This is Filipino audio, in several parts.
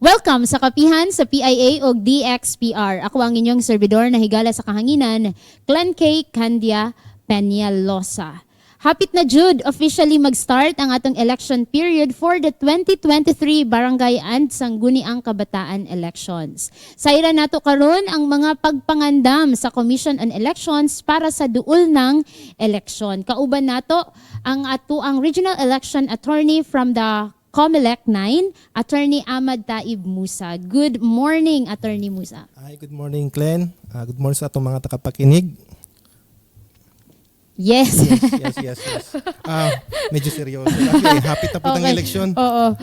Welcome sa kapihan sa PIA o DXPR. Ako ang inyong servidor na higala sa kahanginan, Glenn K. Candia Peñalosa. Hapit na Jude, officially mag-start ang atong election period for the 2023 Barangay and Sangguniang Kabataan Elections. Saira nato karon ang mga pagpangandam sa Commission on Elections para sa duol ng eleksyon. Kauban nato ang ato ang Regional Election Attorney from the COMELEC 9, Attorney Ahmad Taib Musa. Good morning, Attorney Musa. Hi, good morning, Glenn. Ah, good morning sa atong mga takapakinig. Yes. Yes, yes, yes. yes. Ah, medyo seryoso. Kasi happy tapos Okay. eleksyon. Oo.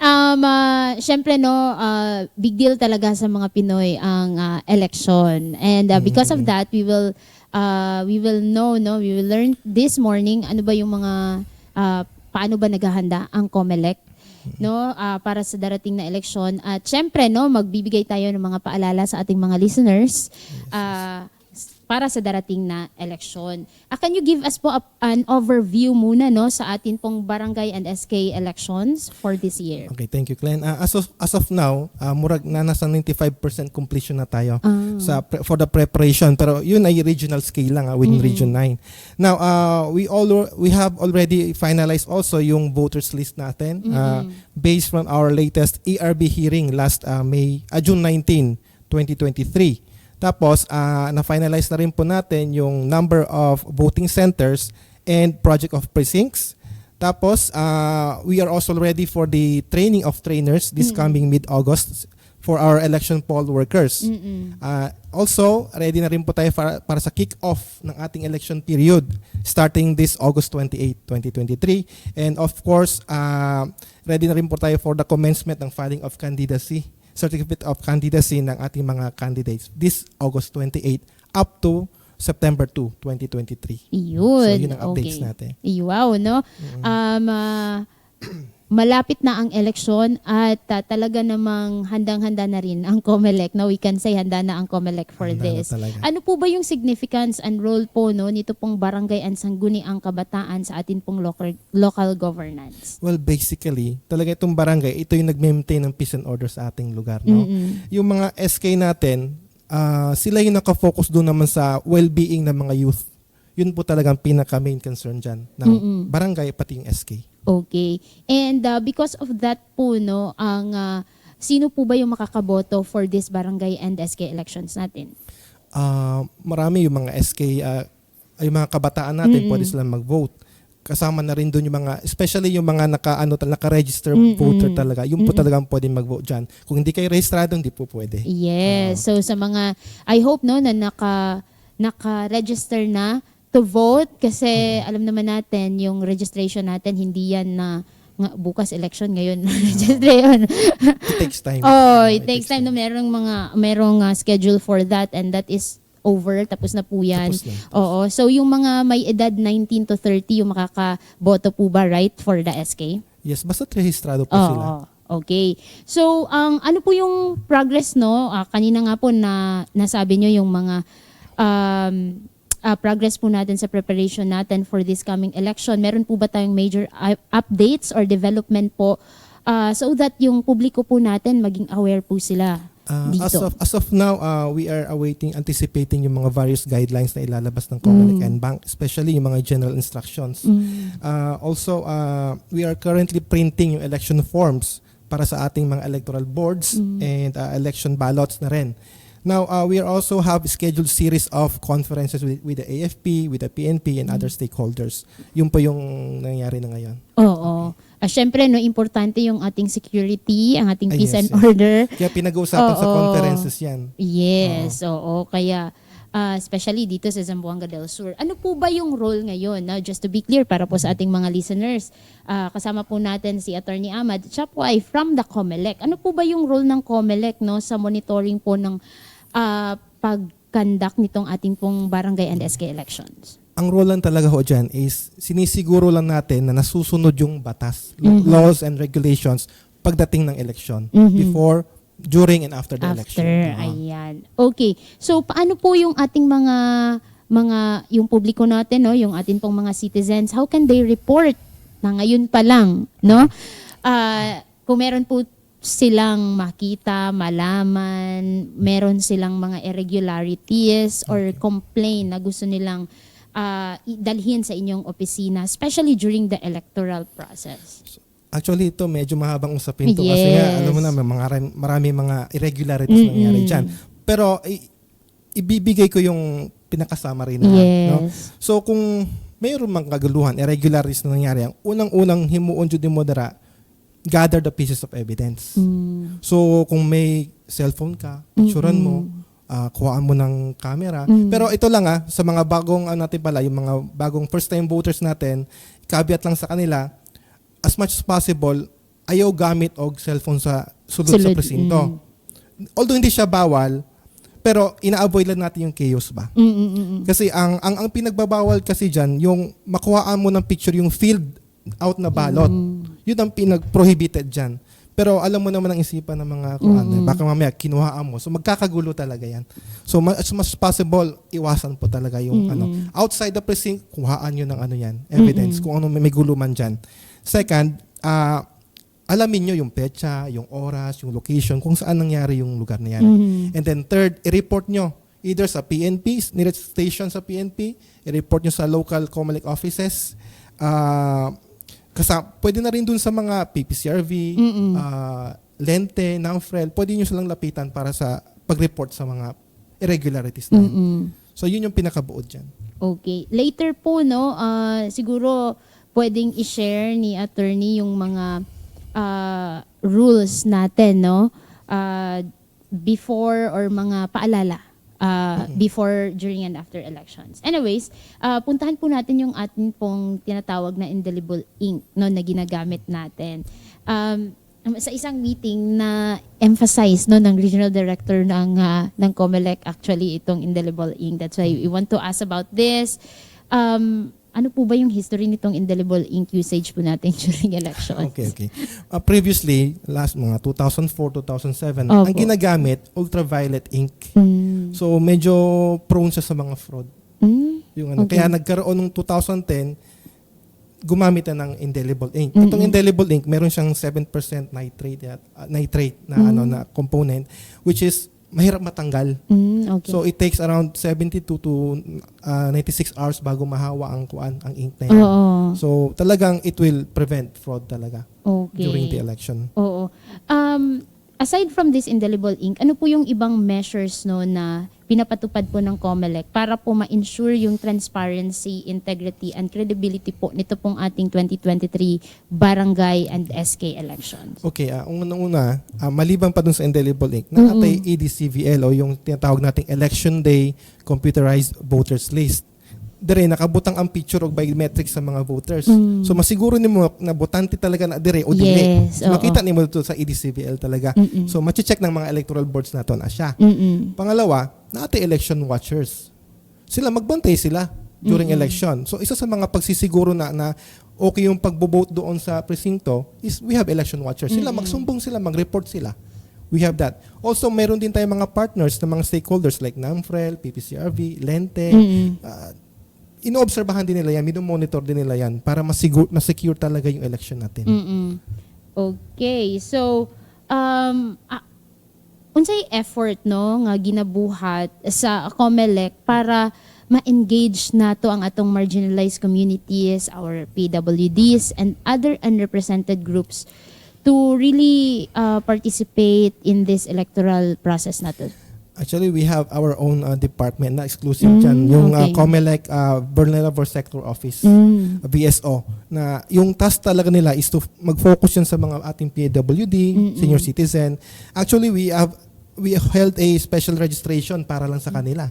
Um, ah, Siyempre, no, ah, big deal talaga sa mga Pinoy ang ah, election. And ah, because of that, we will ah, we will know, no, we will learn this morning ano ba yung mga ah, paano ba naghahanda ang COMELEC no ah, para sa darating na eleksyon. At syempre no magbibigay tayo ng mga paalala sa ating mga listeners. Ah, para sa darating na eleksyon. Ah, can you give us po a- an overview muna no sa atin pong barangay and SK elections for this year? Okay, thank you, Glenn. Ah, as, of, as of now, ah, murag na nasa 95% completion na tayo Ah. sa pre- for the preparation. Pero yun ay regional scale lang ah, within Region 9. Now, ah, we all we have already finalized also yung voters list natin ah, based from our latest ERB hearing last ah, May ah, June 19, 2023. Tapos, ah, na-finalize na rin po natin yung number of voting centers and project of precincts. Tapos, ah, we are also ready for the training of trainers this coming mid-August for our election poll workers. Mm-mm. Ah, also, ready na rin po tayo para, para sa kick-off ng ating election period starting this August 28, 2023. And of course, ah, ready na rin po tayo for the commencement ng filing of candidacy, certificate of candidacy ng ating mga candidates this August 28 up to September 2, 2023. Yun. So, yun ang updates okay. natin. Wow, no? Um, ah, malapit na ang eleksyon at ah, talaga namang handang-handa na rin ang COMELEC. No, we can say handa na ang COMELEC for Handa this. Ano po ba yung significance and role po no nito pong barangay and sangguniang kabataan sa atin pong local local governance? Well, basically, talaga itong barangay, ito yung nag-maintain ng peace and order sa ating lugar. No? Mm-mm. Yung mga SK natin, ah, sila yung nakafocus doon naman sa well-being ng mga youth. Yun po talagang pinaka-main concern dyan ng Mm-mm. barangay pati yung SK. Okay. And uh, because of that po, no, ang uh, sino po ba yung makakaboto for this barangay and SK elections natin? Ah, marami yung mga SK, ah, ay yung mga kabataan natin, Mm-mm. pwede silang mag-vote. Kasama na rin doon yung mga, especially yung mga naka, ano, naka-register Mm-mm. voter talaga. Yung po Mm-mm. talagang pwede mag-vote dyan. Kung hindi kayo rehistrado, hindi po pwede. Yes. So sa mga I hope no na naka naka-register na to vote kasi alam naman natin yung registration natin hindi yan na nga, bukas election ngayon registration. It takes time. oh, Ah, it takes time na merong mga merong uh, schedule for that and that is over tapos na po yan. Tapos na. Oo. So yung mga may edad 19 to 30 yung makakaboto po ba right for the SK? Yes, basta rehistrado po Oo. sila. Okay. So, ang ano po yung progress no? Ah, kanina nga po na nasabi nyo yung mga um, ah, progress po natin sa preparation natin for this coming election. Meron po ba tayong major uh, updates or development po ah, so that yung publiko po natin maging aware po sila Uh, dito? as of as of now, uh, we are awaiting, anticipating yung mga various guidelines na ilalabas ng Comelec Mm. and Bank, especially yung mga general instructions. Mm. Uh, also, uh, we are currently printing yung election forms para sa ating mga electoral boards Mm. and uh, election ballots na rin. Now, uh, we also have scheduled series of conferences with, with the AFP, with the PNP, and other stakeholders. Yun po yung nangyayari na ngayon. Oo. Ah, Syempre, no, importante yung ating security, ang ating Ay, peace yes, and yes. order. Kaya pinag-uusapan sa Oo. conferences yan. Yes, oo. Kaya, ah, especially dito sa Zamboanga del Sur. Ano po ba yung role ngayon? na just to be clear, para po sa ating mga listeners, ah, kasama po natin si Attorney Ahmad. Siya po ay from the COMELEC. Ano po ba yung role ng COMELEC no, sa monitoring po ng ah, pag-conduct nitong ating pong barangay and SK elections? ang role lang talaga ho dyan is sinisiguro lang natin na nasusunod yung batas, Mhm. laws and regulations pagdating ng election Mhm. before, during and after the After, election. Oo. ayan. Okay. So, paano po yung ating mga mga yung publiko natin no, yung ating pong mga citizens, how can they report na ngayon pa lang, no? Ah, kung meron po silang makita, malaman, meron silang mga irregularities or complaint na gusto nilang i- dalhin sa inyong opisina, especially during the electoral process? Actually, ito medyo mahabang usapin to kasi nga, Yes. alam mo na, may mga, marami mga irregularities Mm-mm. nangyari dyan. Pero, i- ibibigay ko yung pinakasama rin na. No? Yes. So, kung mayroon mang kaguluhan, irregularities na nangyari, ang unang-unang himuon jud modera, gather the pieces of evidence. Mm. So, kung may cellphone ka, picturean mo, ah, kuhaan mo ng camera. Mm. Pero ito lang ah, sa mga bagong ano natin pala, yung mga bagong first time voters natin, caveat lang sa kanila, as much as possible, ayaw gamit og cellphone sa sulod, sa Sulod, presinto. mm. Although hindi siya bawal, pero ina-avoid lang natin yung chaos ba? Mm, mm, mm, mm. Kasi ang ang ang pinagbabawal kasi diyan yung makuhaan mo ng picture yung filled out na balot. Mm. Yun ang pinag-prohibited diyan. Pero alam mo naman ang isipan ng mga kuan, Mm-mm. baka mamaya kinuhaan mo. So magkakagulo talaga 'yan. So as much as possible iwasan po talaga yung Mm-mm. ano outside the precinct kuhaan yun ng ano 'yan, evidence Mm-mm. kung ano may, may gulo man diyan. Second, ah alamin nyo yung petsa, yung oras, yung location, kung saan nangyari yung lugar na yan. Mhm. And then third, i-report nyo either sa PNP, nearest station sa PNP, i-report nyo sa local COMELEC offices. Uh, kasa, pwede na rin dun sa mga PPCRV, Mm-mm. ah, Lente, NAMFREL, pwede nyo silang lapitan para sa pag-report sa mga irregularities na. Mm-mm. So yun yung pinakabuod dyan. Okay. Later po, no, ah, siguro pwedeng i-share ni attorney yung mga ah, rules natin, no? Ah, before or mga paalala ah, before, during, and after elections. Anyways, ah, puntahan po natin yung atin pong tinatawag na indelible ink no, na ginagamit natin. Um, sa isang meeting na emphasize no ng regional director ng ah, ng COMELEC actually itong indelible ink that's why we want to ask about this um ano po ba yung history nitong indelible ink usage po natin during elections Okay, okay. Uh, previously, last mga 2004, 2007, Opo. ang ginagamit, ultraviolet ink. Mm. So medyo prone siya sa mga fraud. Mm. Yung ano, Okay. Kaya nagkaroon ng 2010, gumamit na ng indelible ink. Mm-mm. Itong indelible ink, meron siyang 7% nitrate, at- uh, nitrate na Mm. ano na component which is mahirap matanggal. Mm, okay. So it takes around 72 to uh, 96 hours bago mahawa ang kuan ang ink na yan. Oo. So talagang it will prevent fraud talaga Okay. during the election. Oo. Um, aside from this indelible ink, ano po yung ibang measures no na pinapatupad po ng COMELEC para po ma-ensure yung transparency, integrity, and credibility po nito pong ating 2023 barangay and SK elections? Okay, ah unang-una, ah, maliban pa dun sa indelible ink, nakatay EDCVL o yung tinatawag nating Election Day Computerized Voters List. Dire nakabutang ang picture o biometrics sa mga voters. Mm. So masiguro nimo na botante talaga na dire o dili. Yes, So, oo. makita nimo dito sa EDCVL talaga. Mm-mm. So mache-check ng mga electoral boards nato na siya. Mm-mm. Pangalawa, natin election watchers. Sila magbantay sila during election. So isa sa mga pagsisiguro na na okay yung pagbo-vote doon sa presinto is we have election watchers. Sila magsumbong sila, mag-report sila. We have that. Also, meron din tayong mga partners na mga stakeholders like NAMFREL, PPCRV, Lente. Mm-mm. Uh, inoobserbahan din nila yan, minomonitor din nila yan para masigur, masecure talaga yung election natin. Mm-mm. Okay. So, um, ah, unsay effort no nga ginabuhat sa COMELEC para ma-engage nato ang atong marginalized communities, our PWDs and other unrepresented groups to really uh, participate in this electoral process nato. Actually, we have our own uh, department na exclusive Mm, dyan. Yung uh, okay. COMELEC uh, Vulnerable Sector Office. Mm. BSO na yung task talaga nila is to mag-focus yan sa mga ating PWD, Mm-mm. senior citizen. Actually, we have we held a special registration para lang sa kanila.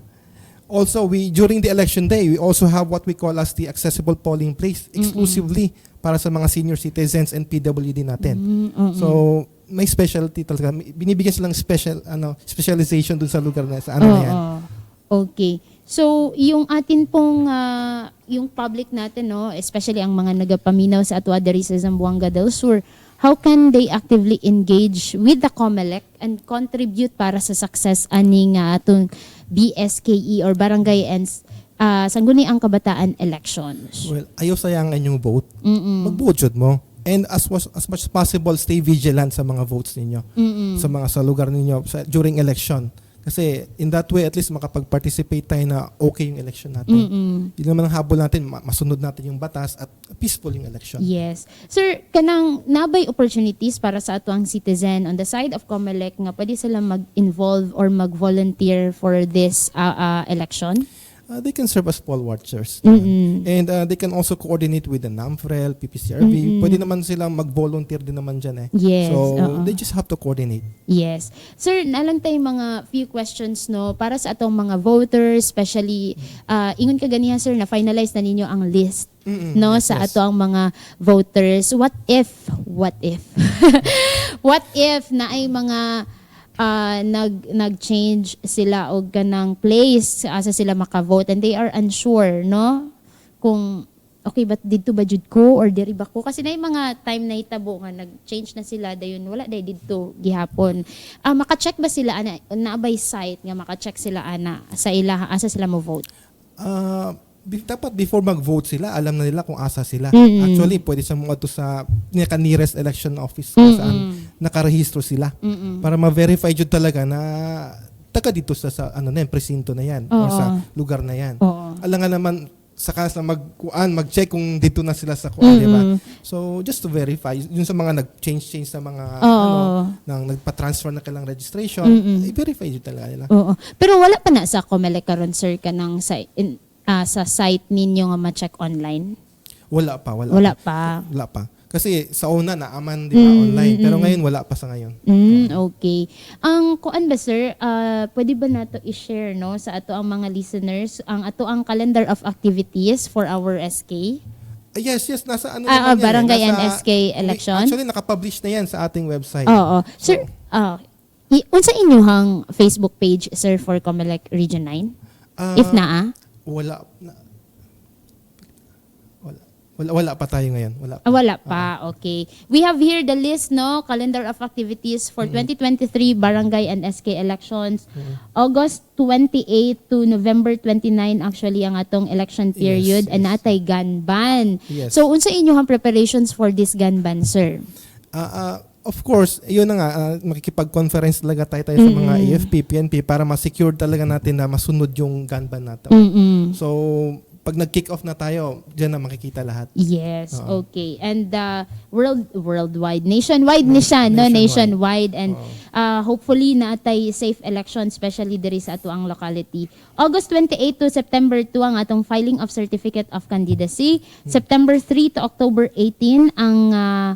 Also, we during the election day, we also have what we call as the accessible polling place exclusively para sa mga senior citizens and PWD natin. Mm, mm, So, may specialty talaga. Binibigyan silang special ano specialization dun sa lugar na sa ano na yan. Oo. Okay. So, yung atin pong, ah, yung public natin, no, especially ang mga nagapaminaw sa Atua diri sa Zamboanga del Sur, how can they actively engage with the COMELEC and contribute para sa success aning uh, atong BSKE or Barangay and uh, Sangguni ang Kabataan elections? Well, ayaw sayangin yung vote. Mm-mm. Mag-vote jud mo. And as was, as much as possible, stay vigilant sa mga votes ninyo. Mm-mm. Sa mga sa lugar ninyo sa, during election. Kasi in that way, at least makapag-participate tayo na okay yung election natin. Mm-mm. Yun naman ang habol natin, ma- masunod natin yung batas at peaceful yung election. Yes. Sir, kanang nabay opportunities para sa ato ang citizen on the side of COMELEC nga pwede sila mag-involve or mag-volunteer for this uh, uh, election? Uh, they can serve as poll watchers. Mm-mm. And uh, they can also coordinate with the NAMFREL, PPCRB. Mm-mm. Pwede naman silang mag-volunteer din naman dyan eh. Yes. So, oo. they just have to coordinate. Yes. Sir, nalang tayo mga few questions no para sa atong mga voters, especially uh, ingon ka ganiya sir na finalize na ninyo ang list Mm-mm. no Yes, sa yes. ato ang mga voters. What if what if what if na ay mga uh, nag nag-change sila og ganang place asa sila maka-vote and they are unsure no? Kung okay but didto ba jud ko or diri ba ko? Kasi na mga time na hitabo nga nag-change na sila dayon wala day didto gihapon. Ah maka-check ba sila ana na by site nga maka-check sila ana sa ila asa sila mo vote Uh, be- dapat before mag-vote sila, alam na nila kung asa sila. Mm-mm. Actually, pwede siya mga to sa nearest election office kung saan nakarehistro sila. Mm-mm. Para ma-verify jud talaga na taga dito sa, sa ano na yan, presinto na yan or Oo. sa lugar na yan. oo Alam nga naman saka sa magkuan, mag-check kung dito na sila sa kuan, di ba? Mm-mm. So, just to verify, yun sa mga nag-change-change sa mga, Oo. ano, nang nagpa-transfer na kailang registration, Mm-mm. i-verify yun talaga nila. Oo. Pero wala pa na sa Comelec karon sir kanang sa in, ah, sa site ninyo nga ma-check online. Wala pa, wala, Wala pa. pa. Wala pa. Kasi sa una, naaman, di ba, Mm, online. mm, Pero mm. ngayon, wala pa sa ngayon. Mm, okay. Ang kuan ba sir, ah, pwede ba nato i-share no sa ato ang mga listeners ang ato ang calendar of activities for our SK? Ah, yes, yes, nasa ano Ah, ah, naman yan, barangay eh, and nasa- SK election? Actually, nakapublish na yan sa ating website. Oo. Sir, ah, i- unsa inyong Facebook page sir for Comelec Region 9? Ah, If naa? Wala. Na, wala. Wala, pa tayo ngayon. Wala pa. Ah, wala pa. Okay. We have here the list, no? Calendar of activities for 2023 barangay and SK elections. August 28 to November 29 actually ang atong election period Yes, and yes. natay gun ban. Yes. So unsa inyong preparations for this gun ban, sir? Ah, ah, of course, yun na nga, ah, makikipag-conference talaga tayo, tayo sa mga AFP, PNP para ma-secure talaga natin na masunod yung gun ban natin. Mm-mm. So, pag nag-kick off na tayo, dyan na makikita lahat. Yes, Oo. okay. And uh, world worldwide, nationwide ni siya, no? Nationwide. And uh, hopefully naatay safe election especially diri sa ato ang locality. August 28 to September 2 ang atong filing of certificate of candidacy. September 3 to October 18 ang uh,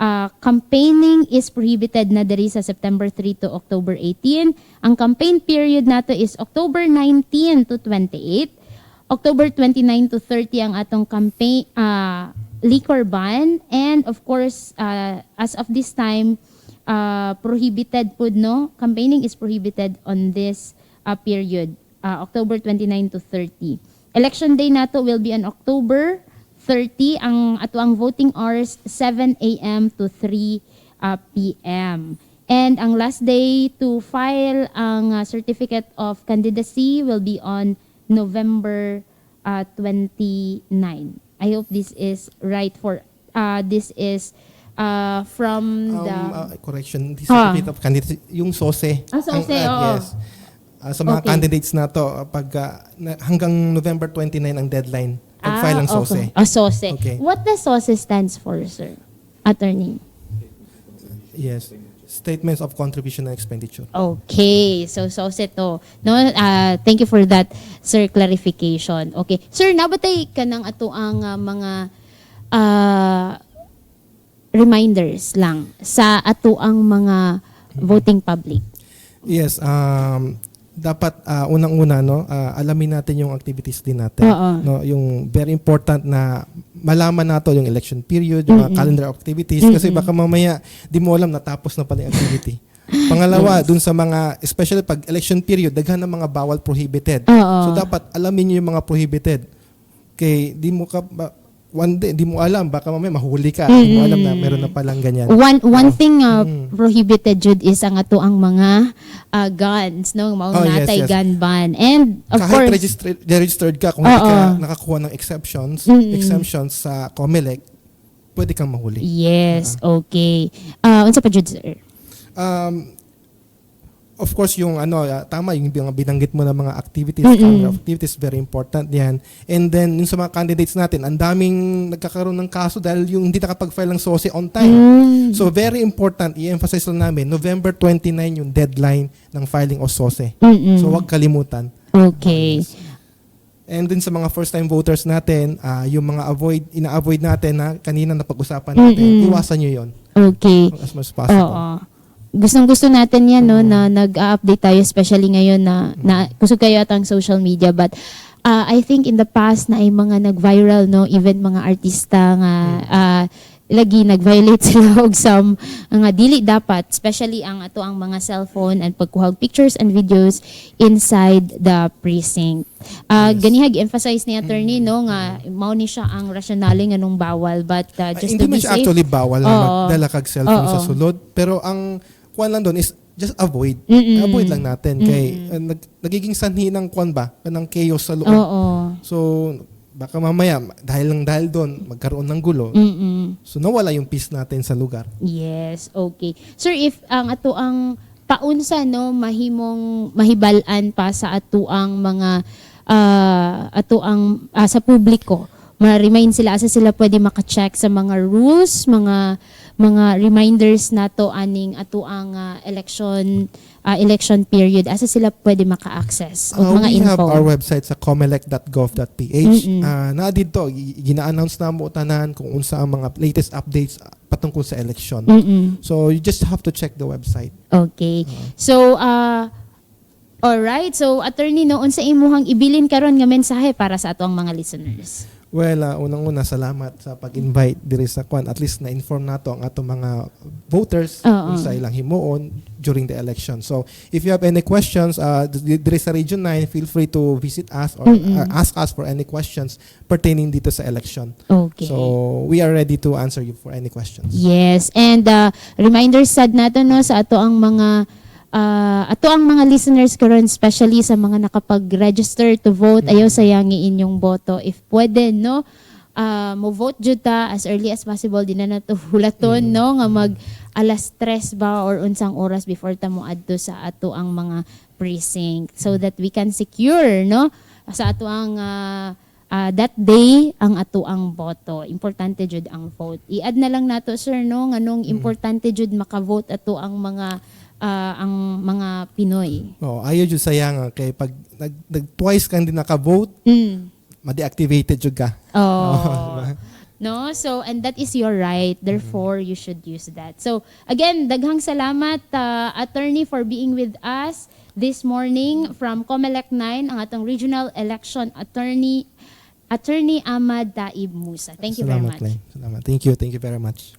uh, campaigning is prohibited na diri sa September 3 to October 18. Ang campaign period nato is October 19 to 28. October 29 to 30 ang atong campaign uh, liquor ban and of course uh, as of this time uh, prohibited pud no campaigning is prohibited on this uh, period uh, October 29 to 30 election day nato will be on October 30 ang ato ang voting hours 7 a.m. to 3 uh, p.m. And ang last day to file ang uh, certificate of candidacy will be on November uh, 29. I hope this is right for uh, this is uh, from Um, the ah, correction, the Ah. certificate of candidacy, yung SOSE. Ah, SOSE, Ang, ah, oo. Yes. Ah, sa mga Okay. candidates na to, ah, pag ah, na- hanggang November 29 ang deadline, pag-file ng SOSE. Ah, SOSE. Okay. What does SOSE stands for, sir? Attorney. Yes. Statements of contribution and expenditure. Okay, so SOSE to. No, ah, thank you for that, sir, clarification. Okay. Sir, nabatay ka ng ato ang ah, mga ah, reminders lang sa ato ang mga voting public. Yes, um, dapat ah, unang-una no, ah, alamin natin yung activities din natin. Oo. No, yung very important na malaman nato yung election period, yung mga calendar activities kasi baka mamaya di mo alam natapos na pala yung activity. Pangalawa, dun sa mga especially pag election period, daghan ng mga bawal prohibited. Oo. So dapat alamin niyo yung mga prohibited. Kay di mo ka ba- one day, di mo alam, baka mamaya mahuli ka. Di mo alam na meron na palang ganyan. One one thing uh, Mm. prohibited jud is ang ato ang mga uh, guns no mao Oh, yes, natay yes. gun ban. And of Kahit course registered, registered ka, kung hindi Oo. ka nakakuha ng exceptions, Mm-mm. exemptions sa COMELEC, pwede kang mahuli. Yes, okay. Ah, unsa pa jud sir? Um, of course, yung ano, ah, tama, yung binanggit mo na mga activities, camera activities, very important yan. And then, yung sa mga candidates natin, ang daming nagkakaroon ng kaso dahil yung hindi nakapag-file ng SOSE on time. Mm. So, very important, i-emphasize lang namin, November 29 yung deadline ng filing of SOSE. Mm-mm. So, wag kalimutan. Okay. And din sa mga first-time voters natin, ah, yung mga avoid, ina-avoid natin na kanina napag-usapan natin, Mm-mm. iwasan nyo yon Okay. as much as possible. Oo. Gustong gusto natin yan no na nag-update tayo especially ngayon na, na gusto kayo atang social media but uh, I think in the past na ay mga nag-viral no even mga artista nga uh, lagi nag-violate sila og some nga dili dapat especially ang ato ang mga cellphone and pagkuhag pictures and videos inside the precinct. Uh, ganihag emphasize ni attorney no nga mao ni siya ang rationale nga nung bawal but uh, Ah, just hindi to be safe. actually bawal na Oo. magdala kag cellphone Oo. sa sulod. Pero ang kuan lang doon is just avoid. Mm-mm. Avoid lang natin. Kay uh, nag- nagiging sanhi ng kuan ba? Ng chaos sa loob. Oo. So, baka mamaya, dahil lang dahil doon, magkaroon ng gulo. Mm-mm. So, nawala yung peace natin sa lugar. Yes, okay. Sir, if ang ato ang paunsa no mahimong mahibalan pa sa ato ang mga ah, ato ang ah, sa publiko, ma-remind sila asa sila pwede maka-check sa mga rules, mga mga reminders nato aning ato ang ah, election ah, election period asa sila pwede maka-access Uh, mga we have info. our website sa comelec.gov.ph. Mm-mm. Uh, na dito, gi- gina-announce na mo tanan kung unsa ang mga latest updates uh, patungkol sa election. Mm-mm. So, you just have to check the website. Okay. So, uh, alright. So, attorney, no, unsa imuhang ibilin karon nga mensahe para sa ato ang mga listeners? Well, uh, unang-una, salamat sa pag-invite diri sa kwan. At least na-inform nato ang atong mga voters kung sa ilang himuon during the election. So, if you have any questions, uh, diri sa Region 9, feel free to visit us or Mm-mm. uh, ask us for any questions pertaining dito sa election. Okay. So, we are ready to answer you for any questions. Yes, and uh, reminders sad nato no sa ato ang mga uh, ato ang mga listeners karon especially sa mga nakapag-register to vote. Ayaw sayangi inyong boto. If pwede no? Uh, mo vote jud ta as early as possible. Di na nato hulaton no? Nga mag alas 3 ba or unsang oras before ta mo adto sa ato ang mga precinct so that we can secure no? Sa ato ang uh, Ah, that day ang ato ang boto. Importante jud ang vote. I-add na lang nato sir no? Nganong importante jud maka-vote ato ang mga ah, ang mga Pinoy Oh, ayaw jud sayang kay pag nag, nag twice kang di naka-vote, mm. ma-deactivated jud ka. oh no so and that is your right therefore you should use that so again daghang salamat ah, attorney for being with us this morning from Comelec 9 ang atong regional election attorney attorney Ahmad Daib Musa thank you very Salamat, much Len. Salamat. Thank you. Thank you very much.